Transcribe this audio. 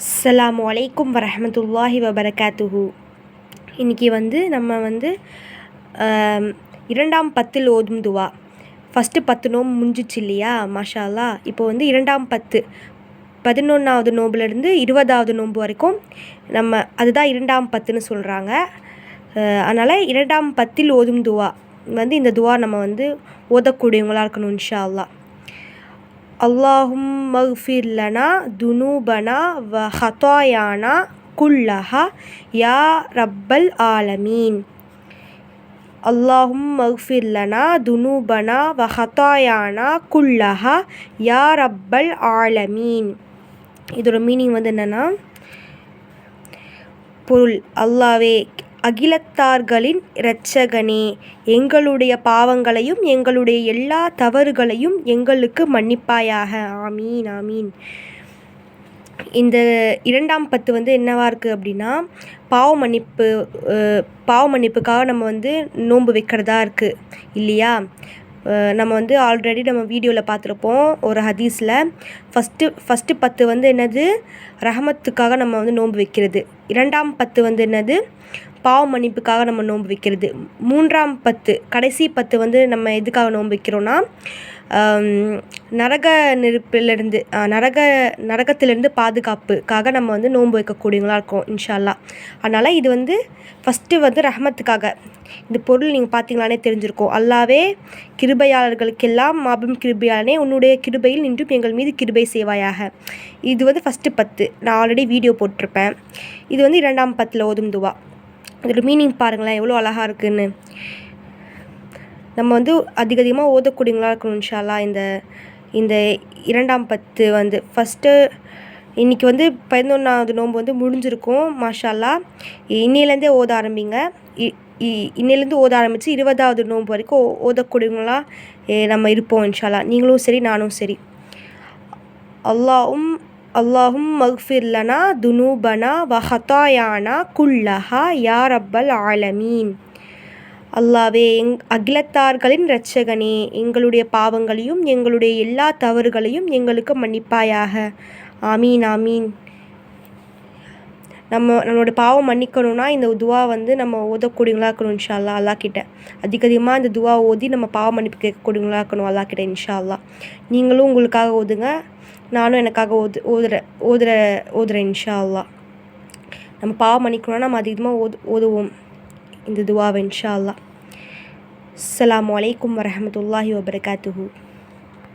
அஸ்லாம் வலைக்கும் வரமத்துல்லாஹி வபரகாத்துஹு. இன்றைக்கி வந்து நம்ம வந்து இரண்டாம் பத்தில் ஓதும் துவா. ஃபஸ்ட்டு பத்து நோம்பு முடிஞ்சிச்சு இல்லையா? மாஷாலா இப்போ வந்து இரண்டாம் பத்து. பதினொன்றாவது நோம்புலேருந்து இருபதாவது நோன்பு வரைக்கும் நம்ம அதுதான் இரண்டாம் பத்துன்னு சொல்கிறாங்க அதனால் இரண்டாம் பத்தில் ஓதும் துவா. வந்து இந்த துவா நம்ம வந்து ஓதக்கூடியவங்களாக இருக்கணும் இன்ஷா அல்லா அல்லாஹும் மஃபிர்லனா துனூபனா வ ஹதாயானா குல்லஹா யா ரப்பல் ஆலமீன் அல்லாஹும் மஃபிர்லனா துனூபனா வ ஹதாயானா குல்லஹா யா ரப்பல் ஆலமீன் இதோட மீனிங் வந்து என்னென்னா பொருள் அல்லாவே அகிலத்தார்களின் இரட்சகனே எங்களுடைய பாவங்களையும் எங்களுடைய எல்லா தவறுகளையும் எங்களுக்கு மன்னிப்பாயாக. ஆமீன் ஆமீன். இந்த இரண்டாம் பத்து வந்து என்னவா இருக்குது அப்படின்னா பாவ மன்னிப்பு பாவ மன்னிப்புக்காக நம்ம வந்து நோன்பு வைக்கிறதா இருக்குது இல்லையா? நம்ம வந்து ஆல்ரெடி நம்ம வீடியோவில் பார்த்துருப்போம் ஒரு ஹதீஸில். ஃபஸ்ட்டு ஃபஸ்ட்டு பத்து வந்து என்னது? ரஹமத்துக்காக நம்ம வந்து நோன்பு வைக்கிறது. இரண்டாம் பத்து வந்து என்னது? பாவ மன்னிப்புக்காக நம்ம நோன்பு வைக்கிறது. மூன்றாம் பத்து கடைசி பத்து வந்து நம்ம எதுக்காக நோன்பு வைக்கிறோன்னா நரக நெருப்பிலிருந்து நரக நரகத்திலிருந்து பாதுகாப்புக்காக நம்ம வந்து நோன்பு வைக்கக்கூடியவங்களா இருக்கோம் இன்ஷா அல்லாஹ் அதனால் இது வந்து ஃபஸ்ட்டு வந்து ரஹமத்துக்காக. இந்த பொருள் நீங்கள் பார்த்தீங்களானே தெரிஞ்சிருக்கும். அல்லாவே கிருபையாளர்களுக்கெல்லாம் மாபெரும் கிருபையாளனே உன்னுடைய கிருபையில் நின்றும் எங்கள் மீது கிருபை செய்வாயாக. இது வந்து ஃபஸ்ட்டு பத்து. நான் ஆல்ரெடி வீடியோ போட்டிருப்பேன். இது இது வந்து இரண்டாம் பத்தில் ஓதும் துவா. இதோட மீனிங் பாருங்களேன் எவ்வளோ அழகாக இருக்குன்னு. நம்ம வந்து அதிக அதிகமாக ஓதக்கூடியவங்களா இருக்கணும் இன்ஷால்லா இந்த இந்த இரண்டாம் பத்து வந்து ஃபஸ்ட்டு இன்றைக்கி வந்து பதினொன்றாவது நோன்பு வந்து முடிஞ்சிருக்கும் மாஷால்லா இன்னிலேருந்தே ஓத ஆரம்பிங்க. இ- இ- இன்னிலேருந்து ஓத ஆரம்பித்து இருபதாவது நோன்பு வரைக்கும் ஓ- நம்ம இருப்போம் இன்ஷால்லா நீங்களும் சரி நானும் சரி. அல்லாவும் அல்லாஹும் மஃபிர்லனா துனூபனா வஹதாயானா குல்லஹா யா ரப்பல் ஆலமீன் அல்லாவே எங் அகிலத்தார்களின் இரட்சகனே எங்களுடைய பாவங்களையும் எங்களுடைய எல்லா தவறுகளையும் எங்களுக்கு மன்னிப்பாயாக. ஆமீன் ஆமீன். நம்ம நம்மளோட பாவம் மன்னிக்கணும்னா இந்த துவா வந்து நம்ம ஓதக்கூடியவங்களா இருக்கணும் இன்ஷா அல்லா அல்லா கிட்ட அதிக அதிகமாக இந்த துவா ஓதி நம்ம பாவம் மன்னிப்பு கேட்கக்கூடியவங்களா இருக்கணும் அல்லா கிட்ட இன்ஷா அல்லா நீங்களும் உங்களுக்காக ஓதுங்க. நானும் எனக்காக ஓது ஓதுற ஓதுற ஓதுறேன் இன்ஷா அல்லா நம்ம பாவம் மன்னிக்கணும்னா நம்ம அதிகமாக ஓது ஓதுவோம் இந்த துவாவை இன்ஷா அல்லா அலாம் வலைக்கம் வரமத்துல்லாஹி வபரகாத்துஹு.